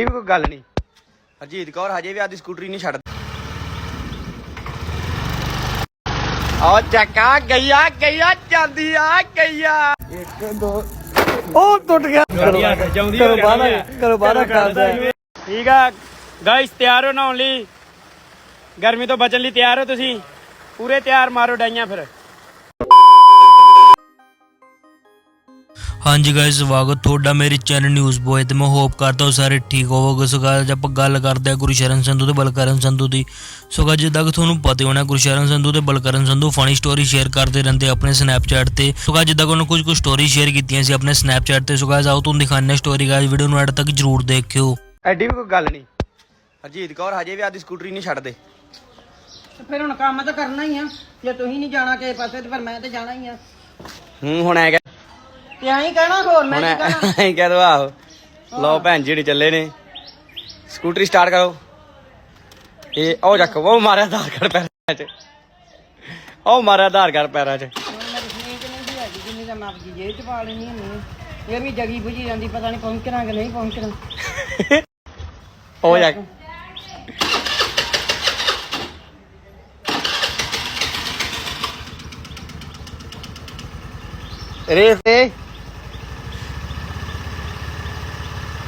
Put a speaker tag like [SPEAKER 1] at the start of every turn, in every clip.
[SPEAKER 1] ਇਹ ਵੀ ਕੋਈ ਗੱਲ ਨਹੀਂ। ਹਰਜੀਤ ਕੌਰ ਹਜੇ ਵੀ ਆਦੀ ਸਕੂਟਰੀ ਨਹੀਂ ਛੱਡ ਆ ਚੱਕਾ ਗਈਆ ਗਈਆ ਜਾਂਦੀ ਆ ਗਈਆ ਇੱਕ ਦੋ ਉਹ ਟੁੱਟ ਗਿਆ। ਕਰੋ ਬਾਹਰ ਕਰੋ ਬਾਹਰ ਕਰਦਾ
[SPEAKER 2] ਠੀਕ ਆ। ਗਾਇਸ ਤਿਆਰ ਹੋ ਨਹਾਉਣ ਲਈ। ਗਰਮੀ ਤੋਂ ਬਚਣ ਲਈ ਤਿਆਰ ਹੋ ਤੁਸੀਂ। ਪੂਰੇ ਤਿਆਰ ਮਾਰੋ ਡਾਈਆਂ ਫਿਰ।
[SPEAKER 3] ਹਾਂਜੀ ਗਾਇਸ ਸਵਾਗਤ ਤੁਹਾਡਾ ਮੇਰੇ ਚੈਨਲ ਨਿਊਜ਼ ਬੋਏ ਤੇ। ਮੈਂ ਹੋਪ ਕਰਦਾ ਹਾਂ ਸਾਰੇ ਠੀਕ ਹੋਵੋਗੇ। ਸੋ guys, ਆਪਾਂ ਗੱਲ ਕਰਦੇ ਹਾਂ ਗੁਰਸ਼ਰਨ ਸੰਧੂ ਤੇ ਬਲਕਰਨ ਸੰਧੂ ਦੀ। ਸੋ guys, ਜਿੱਦਾਂ ਕਿ ਤੁਹਾਨੂੰ ਪਤਾ ਹੋਣਾ ਗੁਰਸ਼ਰਨ ਸੰਧੂ ਤੇ Balkaran Sandhu funny story share ਕਰਦੇ ਰਹਿੰਦੇ ਆਪਣੇ ਸਨੈਪਚੈਟ ਤੇ। ਸੋ guys, ਜਿੱਦਾਂ ਕਿ ਉਹਨਾਂ ਕੁਝ ਕੁ ਸਟੋਰੀ ਸ਼ੇਅਰ ਕੀਤੀਆਂ ਸੀ ਆਪਣੇ ਸਨੈਪਚੈਟ ਤੇ। ਸੋ guys, ਆਓ ਤੁਹਾਨੂੰ ਦਿਖਾਉਂਦੇ ਸਟੋਰੀ ਗਾਇਸ ਵੀਡੀਓ ਨੂੰ ਐਡ ਤੱਕ ਜਰੂਰ ਦੇਖਿਓ।
[SPEAKER 1] ਐਡੀ ਵੀ ਕੋਈ ਗੱਲ ਨਹੀਂ। ਹਰਜੀਤ ਕੌਰ ਹਜੇ ਵੀ ਆਦੀ ਸਕੂਟਰੀ ਨਹੀਂ ਛੱਡਦੇ।
[SPEAKER 4] ਤੇ ਫਿਰ ਹੁਣ ਕੰਮ ਤਾਂ ਕਰਨਾ ਹੀ ਆ। ਜੇ ਤੁਸੀਂ ਨਹੀਂ ਜਾਣਾ ਕਿਸੇ ਪਾਸੇ ਤੇ ਫਿਰ ਮੈਂ ਤੇ ਜਾਣਾ ਹੀ ਆ।
[SPEAKER 1] ਹੂੰ ਹੁਣ ਐ
[SPEAKER 4] ਤੇ ਐਂ ਕਹਿਣਾ ਹੋਰ ਮੈਂ
[SPEAKER 1] ਹੁਣ
[SPEAKER 4] ਕੀ ਕਹਿਣਾ?
[SPEAKER 1] ਐ ਕਹਿ ਦੋ ਆਹੋ। ਲਓ ਭੈਣ ਜੀ ਨੀ ਚੱਲੇ ਨੇ। ਸਕੂਟਰੀ ਸਟਾਰਟ ਕਰੋ। ਇਹ ਉਹ ਜੱਕ ਉਹ ਮਾਰਿਆ ਆਧਾਰ ਕਾਰਡ ਪੈਰਾਂ 'ਚ। ਉਹ ਮਾਰਿਆ ਆਧਾਰ ਕਾਰਡ ਪੈਰਾਂ 'ਚ।
[SPEAKER 4] ਹੁਣ ਮੇਰੀ ਸਨੀਕ ਨਹੀਂ ਸੀ ਹੈਗੀ ਜਿੰਨੀ ਤਾਂ ਮੈਂ ਆਪਣੀ ਜੇਬ 'ਚ ਪਾ ਲੈਣੀ ਹੁੰਦੀ ਆ। ਇਹ ਵੀ ਜਗੀ ਬੁਝੀ ਜਾਂਦੀ ਪਤਾ ਨਹੀਂ ਪਹੁੰਚਣਾ ਕਿ ਨਹੀਂ ਪਹੁੰਚਣਾ।
[SPEAKER 1] ਉਹ ਜੱਕ ਰੇਸ ਤੇ।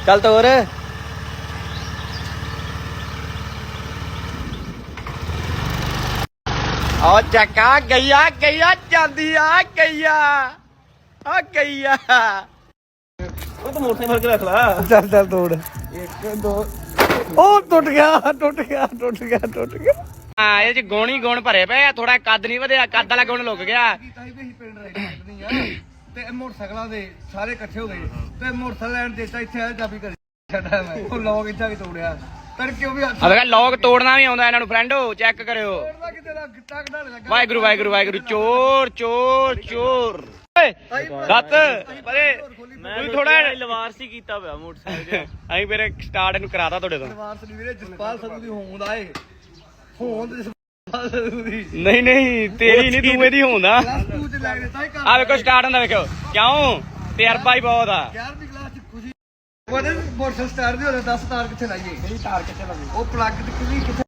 [SPEAKER 1] ਚੱਲ ਤੋਰ। ਆ ਚੱਕਾ ਗਈਆ ਗਈਆ ਜਾਂਦੀ ਆ। ਗਈਆ ਆ। ਗਈਆ ਚੱਲ ਚੱਲ ਤੋੜ। ਇੱਕ ਦੋ। ਉਹ ਟੁੱਟ ਗਿਆ ਟੁੱਟ ਗਿਆ ਟੁੱਟ ਗਿਆ ਟੁੱਟ ਗਿਆ।
[SPEAKER 2] ਹਾਂ ਇਹ ਚ ਗੁਣ ਹੀ ਗੁਣ ਭਰੇ ਪਏ ਆ ਥੋੜਾ ਕੱਦ ਨਹੀਂ ਵਧਿਆ ਕੱਦ ਵਾਲਾ ਗੁਣ ਲੁਕ ਗਿਆ।
[SPEAKER 5] ਤੇ ਮੋਟਰਸਾਈਕਲਾਂ ਦੇ ਸਾਰੇ ਇਕੱਠੇ ਹੋ ਗਏ। ਤੇ ਮੋਟਰਸਾਈਕਲ ਲੈਣ ਦਿੱਤਾ ਇੱਥੇ ਆ ਚਾਬੀ ਕਰ ਛੱਡਾ ਮੈਂ। ਉਹ ਲੋਕ ਇੱਥੇ ਕੇ ਤੋੜਿਆ। ਤੜਕੇ ਉਹ ਵੀ ਹੱਥ
[SPEAKER 2] ਆ ਵੇਖ ਲੋਕ ਤੋੜਨਾ ਵੀ ਆਉਂਦਾ ਇਹਨਾਂ ਨੂੰ ਫਰੈਂਡੋ ਚੈੱਕ ਕਰਿਓ।
[SPEAKER 5] ਤੋੜਦਾ ਕਿਤੇ ਦਾ ਗਿੱਟਾ ਕਢਾਣ ਲੱਗਾ
[SPEAKER 2] ਵਾਹਿਗੁਰੂ ਵਾਹਿਗੁਰੂ ਵਾਹਿਗੁਰੂ ਚੋਰ ਚੋਰ ਚੋਰ। ਓਏ ਗੱਤ ਪਰੇ। ਤੂੰ ਥੋੜਾ ਲਵਾਰਸੀ ਕੀਤਾ ਪਿਆ ਮੋਟਰਸਾਈਕਲ ਅਸੀਂ ਫਿਰ ਸਟਾਰਟ ਇਹਨੂੰ ਕਰਾਤਾ ਤੁਹਾਡੇ ਤੋਂ।
[SPEAKER 5] ਵਾਰਸ ਦੀ ਵੀਰੇ ਜਸਪਾਲ ਸੰਧੂ ਦੀ ਹੋਂਦ ਆਏ ਹੋਂਦ ਜਸਪਾਲ ਸੰਧੂ ਦੀ।
[SPEAKER 2] ਨਹੀਂ ਨਹੀਂ ਤੇਰੀ ਨਹੀਂ ਤੂੰ ਇਹਦੀ ਹੁੰਦਾ
[SPEAKER 5] ਕਲਾਸ 2 ਚ ਲੱਗ ਦਿੱਤਾ ਹੀ ਕਰ
[SPEAKER 2] ਆ ਵੇਖੋ ਸਟਾਰਟ ਹੁੰਦਾ ਵੇਖੋ। ਕਿਉਂ? ਤਜਰਬਾ ਹੀ ਬਹੁਤ ਆ।
[SPEAKER 5] 11ਵੀਂ ਕਲਾਸ ਚ ਖੁਸ਼ੀ ਉਹਦੇ ਮੋਟਰਸਾਈਕਲ ਸਟਾਰਟ ਦੀ ਹੋਵੇ 10 ਤਾਰ ਕਿੱਥੇ ਲਾਈਏ? ਕਿਹੜੀ ਤਾਰ ਕਿੱਥੇ ਲਾਈਏ? ਉਹ ਪਲੱਗ ਤੇ ਕਿਹੜੀ ਕਿੱਥੇ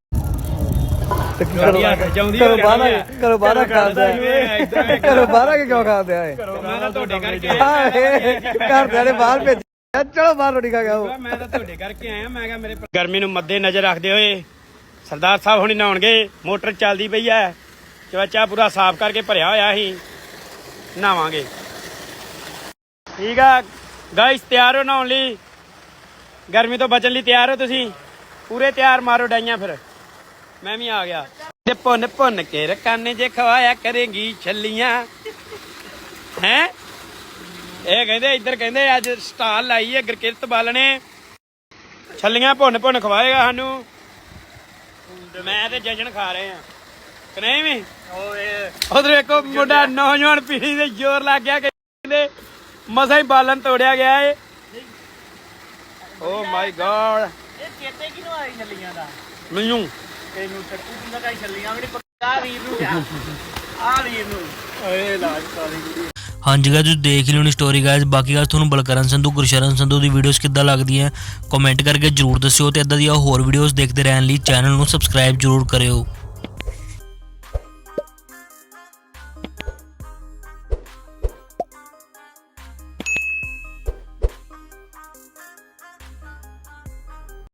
[SPEAKER 1] ਕਰੋ ਬਾਹਰ ਕਰੋ ਬਾਹਰ ਕਰਦਾ ਕਰੋ ਬਾਹਰ ਕਿ ਕਿਉਂ ਖਾਂਦੇ ਆਏ
[SPEAKER 2] ਮੈਂ ਤਾਂ ਤੁਹਾਡੇ ਕਰਕੇ
[SPEAKER 1] ਘਰਦਿਆਂ ਨੇ ਬਾਹਰ ਭੇਜਿਆ। ਚਲੋ ਬਾਹਰ ਰੋਟੀ ਖਾ ਕੇ ਆਓ।
[SPEAKER 2] ਮੈਂ ਤਾਂ ਤੁਹਾਡੇ ਕਰਕੇ ਆਇਆ ਮੈਂ ਕਿਹਾ ਮੇਰੇ ਗਰਮੀ ਨੂੰ ਮੱਦੇ ਨਜ਼ਰ ਰੱਖਦੇ ਹੋਏ ਸਰਦਾਰ ਸਾਹਿਬ ਹੁਣੀ ਨਹਾਉਣਗੇ ਮੋਟਰ ਚੱਲਦੀ ਪਈ ਐ ਚਵੱਚਾ ਪੂਰਾ ਸਾਫ਼ ਕਰਕੇ ਭਰਿਆ ਹੋਇਆ ਸੀ। ਨਹਾਵਾਂਗੇ ਠੀਕ ਆ। ਗਾਇਸ ਤਿਆਰ ਹੋ ਨਹਾਉਣ ਲਈ। ਗਰਮੀ ਤੋਂ ਬਚਣ ਲਈ ਤਿਆਰ ਹੋ ਤੁਸੀਂ। ਪੂਰੇ ਤਿਆਰ ਮਾਰੋ ਡਾਈਆਂ ਫਿਰ। ਮੈਂ ਵੀ ਆ ਗਿਆ। ਤੇ ਭੁੰਨ ਪੁੰਨ ਕੇ ਰਕਾਨੇ ਜੇ ਖਵਾਇਆ ਕਰੇਗੀ ਛੱਲੀਆਂ। ਹੈ? ਇਹ ਕਹਿੰਦੇ, ਇੱਧਰ ਕਹਿੰਦੇ, ਅੱਜ ਸਟਾਲ ਲਾਈ ਹੈ ਗੁਰਕਿਰਤ ਬਾਲ ਛੱਲੀਆਂ ਭੁੰਨ ਭੁੰਨ ਖਵਾਏਗਾ ਸਾਨੂੰ। ਮੈਂ ਤੇ ਜਸ਼ਨ ਖਾ ਰਹੇ ਆ। ਕਿ ਨਹੀਂ ਵੀ? ਉਧਰ ਵੇਖੋ ਮੁੰਡਾ ਨੌਜਵਾਨ ਪੀੜ੍ਹੀ ਦੇ ਜ਼ੋਰ ਲੱਗ ਗਿਆ ਕਿ ਕਹਿੰਦੇ ਮਸਾਂ ਹੀ ਬਾਲਣ ਤੋੜਿਆ ਗਿਆ ਏ। ਓ ਮਾਈ ਗॉड
[SPEAKER 4] ਇਹ ਚੇਤੇ ਕਿਨੂੰ ਆਈ ਛੱਲੀਆਂ ਦਾ?
[SPEAKER 2] ਮੈਨੂੰ।
[SPEAKER 4] ਤੈਨੂੰ ਟੱਕੂ ਦਿੰਦਾ ਕਾਈ ਛੱਲੀਆਂ ਵੀ ਨਹੀਂ ਪੱਕਾ ਵੀਰ ਨੂੰ ਗਿਆ ਆ ਵੀਰ ਨੂੰ। ਓਏ ਲਾਜ ਸਾਰੀ
[SPEAKER 3] ਹਾਂਜੀ ਗਾਇਸ ਤੁਸੀਂ ਦੇਖ ਲਿਓ ਨੀ ਸਟੋਰੀ ਗਾਇਸ ਬਾਕੀ ਗਾਇਸ ਤੁਹਾਨੂੰ ਬਲਕਰਨ ਸੰਧੂ ਗੁਰਸ਼ਰਨ ਸੰਧੂ ਦੀ ਵੀਡੀਓਜ਼ ਕਿੱਦਾਂ ਲੱਗਦੀਆਂ ਕਮੈਂਟ ਕਰਕੇ ਜਰੂਰ ਦੱਸਿਓ ਤੇ ਇਦਾਂ ਦੀਆਂ ਹੋਰ ਵੀਡੀਓਜ਼ ਦੇਖਦੇ ਰਹਿਣ ਲਈ ਚੈਨਲ ਨੂੰ ਸਬਸਕ੍ਰਾਈਬ ਜਰੂਰ ਕਰਿਓ।